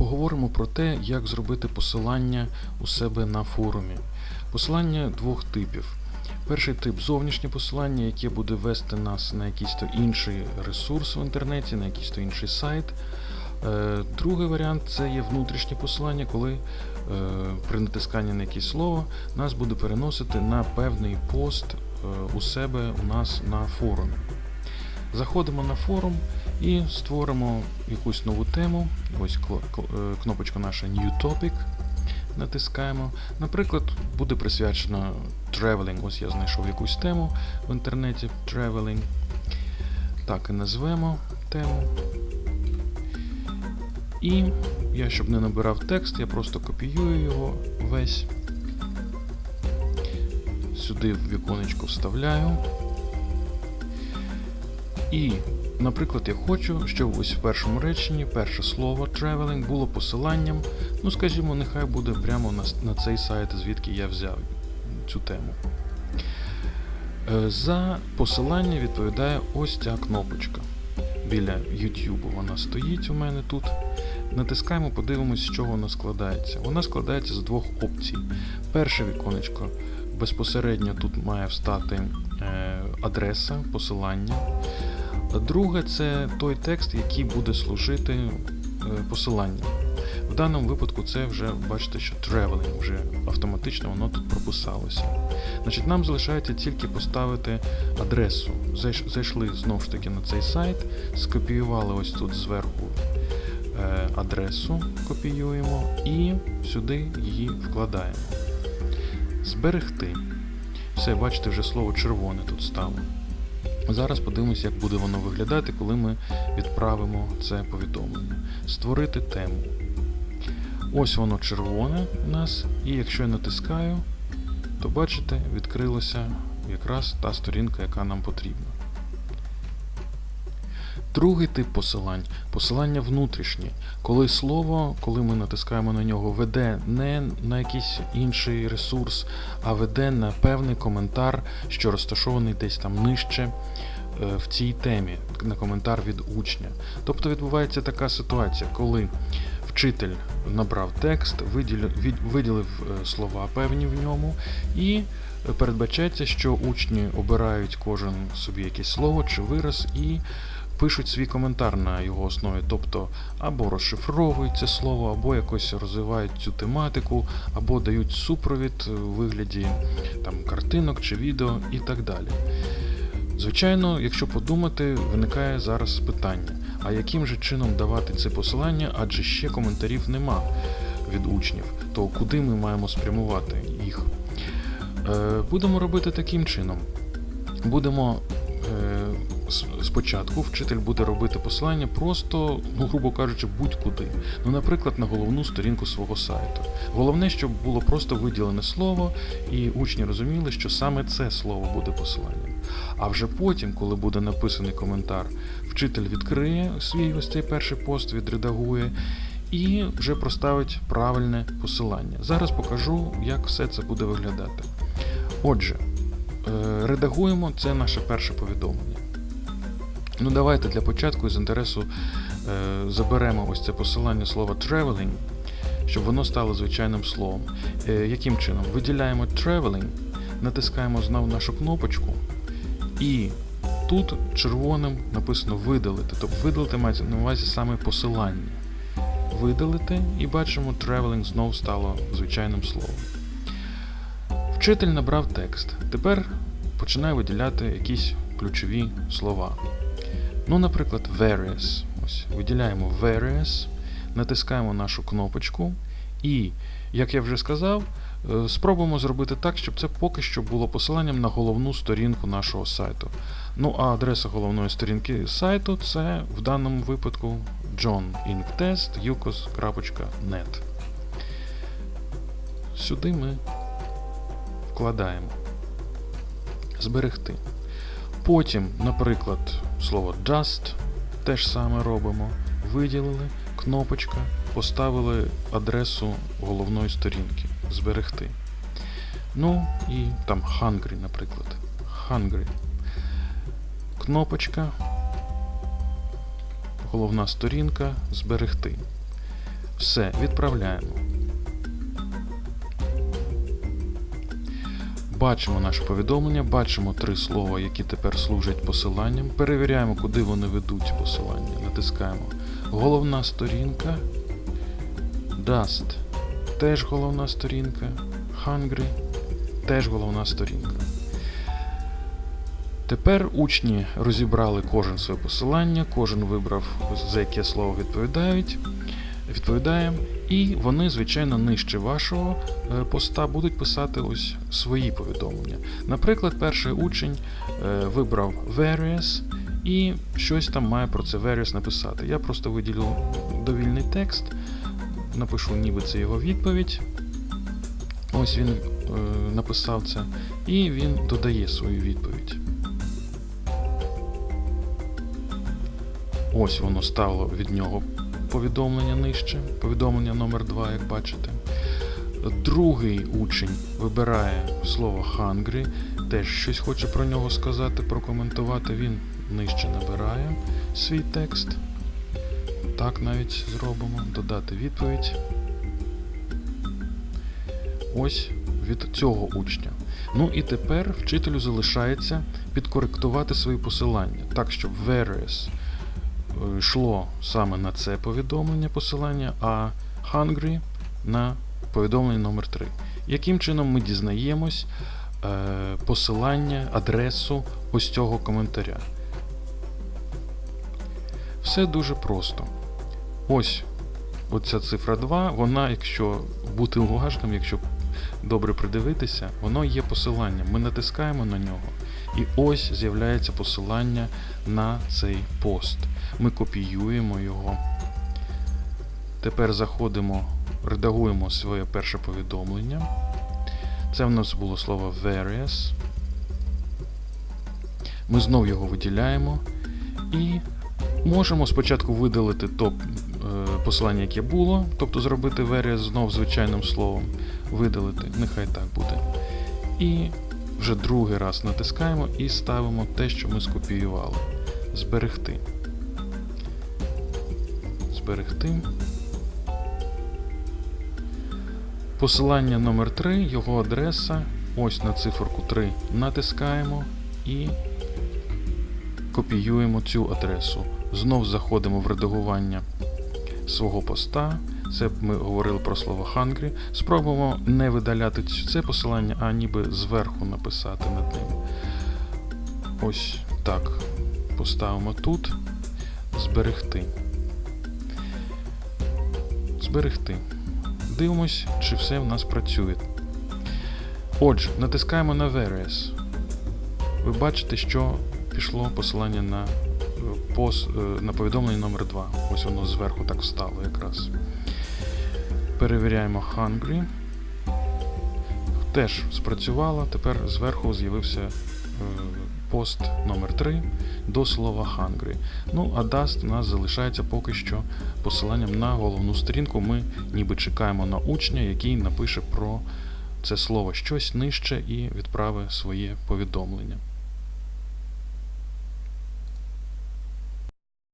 Поговоримо про те, як зробити посилання у себе на форумі. Посилання двох типів. Перший тип зовнішнє посилання, яке буде вести нас на якийсь то інший ресурс в інтернеті, на якийсь то інший сайт. Е, Другий варіант це є внутрішнє посилання, коли е, при натисканні на якесь слово нас буде переносити на певний пост е, у себе у нас на форумі. Заходимо на форум і створимо якусь нову тему. Ось е, кнопочка наша New Topic. Натискаємо. Наприклад, буде присвячена traveling. Ось я знайшов якусь тему в інтернеті traveling. Так і назвемо тему. І я, щоб не набирав текст, я просто копіюю його весь. Сюди в віконечко вставляю. І, наприклад, я хочу, щоб ось в першому реченні перше слово traveling було посиланням, ну скажімо, нехай буде прямо на, на цей сайт, звідки я взяв цю тему. Е, За посилання відповідає ось ця кнопочка. Біля YouTube вона стоїть у мене тут. Натискаємо, подивимось, з чого вона складається. Вона складається з двох опцій. Перше віконечко безпосередньо тут має встати е, адреса, посилання. Друге це той текст, який буде служити е, посиланням. В даному випадку це вже бачите, що traveling вже автоматично воно тут прописалося. Значить, нам залишається тільки поставити адресу. Зайшли знову ж таки на цей сайт, скопіювали ось тут зверху е, адресу, копіюємо і сюди її вкладаємо. Зберегти. Все, бачите, вже слово червоне тут стало. Зараз подивимося, як буде воно виглядати, коли ми відправимо це повідомлення. Створити тему. Ось воно червоне у нас, і якщо я натискаю, то бачите, відкрилася якраз та сторінка, яка нам потрібна. Другий тип посилань посилання внутрішнє. Коли слово, коли ми натискаємо на нього, веде не на якийсь інший ресурс, а веде на певний коментар, що розташований десь там нижче е, в цій темі, на коментар від учня. Тобто відбувається така ситуація, коли вчитель набрав текст, виділив, е, слова певні в ньому, і передбачається, що учні обирають кожен собі якесь слово чи вираз і пишуть свій коментар на його основі, тобто або розшифровують це слово, або якось розвивають цю тематику, або дають супровід у вигляді там, картинок чи відео і так далі. Звичайно, якщо подумати, виникає зараз питання: а яким же чином давати це посилання, адже ще коментарів нема від учнів, то куди ми маємо спрямувати їх? Е, Будемо робити таким чином. Будемо е, спочатку вчитель буде робити посилання просто, ну, грубо кажучи, будь-куди. Ну, наприклад, на головну сторінку свого сайту. Головне, щоб було просто виділене слово, і учні розуміли, що саме це слово буде посиланням. А вже потім, коли буде написаний коментар, вчитель відкриє свій ось цей перший пост, відредагує і вже проставить правильне посилання. Зараз покажу, як все це буде виглядати. Отже, е, редагуємо це наше перше повідомлення. Ну, давайте для початку з інтересу е, заберемо ось це посилання слова traveling, щоб воно стало звичайним словом. Е, яким чином? Виділяємо traveling, натискаємо знову нашу кнопочку, і тут червоним написано видалити. Тобто видалити мається на увазі саме посилання. Видалити і бачимо, traveling знову стало звичайним словом. Вчитель набрав текст. Тепер починає виділяти якісь ключові слова. Ну, наприклад, various. Ось, виділяємо various, натискаємо нашу кнопочку, і, як я вже сказав, е, спробуємо зробити так, щоб це поки що було посиланням на головну сторінку нашого сайту. Ну, а адреса головної сторінки сайту це в даному випадку johninctest.ucos.net. Сюди ми вкладаємо. Зберегти. Потім, наприклад, слово just те ж саме робимо. Виділили, кнопочка, поставили адресу головної сторінки. Зберегти. Ну і там hungry, наприклад. Hungry. Кнопочка. Головна сторінка зберегти. Все, відправляємо. Бачимо наше повідомлення, бачимо три слова, які тепер служать посиланням. Перевіряємо, куди вони ведуть посилання. Натискаємо головна сторінка. Dust теж головна сторінка. Hungry теж головна сторінка. Тепер учні розібрали кожен своє посилання, кожен вибрав, за яке слово відповідають, відповідає, і вони, звичайно, нижче вашого е, поста будуть писати ось свої повідомлення. Наприклад, перший учень е, вибрав various і щось там має про це various написати. Я просто виділю довільний текст, напишу, ніби це його відповідь. Ось він е, написав це, і він додає свою відповідь. Ось воно стало від нього повідомлення нижче, повідомлення номер 2 як бачите. Другий учень вибирає слово hungry, теж щось хоче про нього сказати, прокоментувати. Він нижче набирає свій текст. Так навіть зробимо, додати відповідь. Ось від цього учня. Ну і тепер вчителю залишається підкоректувати свої посилання, так щоб various йшло саме на це повідомлення посилання, а hungry на повідомлення номер 3 Яким чином ми дізнаємось е, посилання, адресу ось цього коментаря? Все дуже просто. Ось оця цифра 2, вона, якщо бути уважним, якщо добре придивитися, воно є посиланням. Ми натискаємо на нього, і ось з'являється посилання на цей пост. Ми копіюємо його. Тепер заходимо, редагуємо своє перше повідомлення. Це в нас було слово various. Ми знов його виділяємо і можемо спочатку видалити топ е, посилання, яке було, тобто зробити various знов звичайним словом, видалити, нехай так буде. І вже другий раз натискаємо і ставимо те, що ми скопіювали. Зберегти. Зберегти. Посилання номер 3 його адреса. Ось на циферку 3 натискаємо і копіюємо цю адресу. Знов заходимо в редагування свого поста. Це ми говорили про слово hungry. Спробуємо не видаляти це посилання, а ніби зверху написати над ним. Ось так. Поставимо тут. Зберегти. Зберегти. Дивимось, чи все в нас працює. Отже, натискаємо на Various. Ви бачите, що пішло посилання на, пос, на повідомлення номер 2 Ось воно зверху так встало якраз. Перевіряємо Hungry. Теж спрацювало. Тепер зверху з'явився пост номер 3 до слова Hungry. Ну, а Dust у нас залишається поки що посиланням на головну сторінку. Ми ніби чекаємо на учня, який напише про це слово щось нижче і відправить своє повідомлення.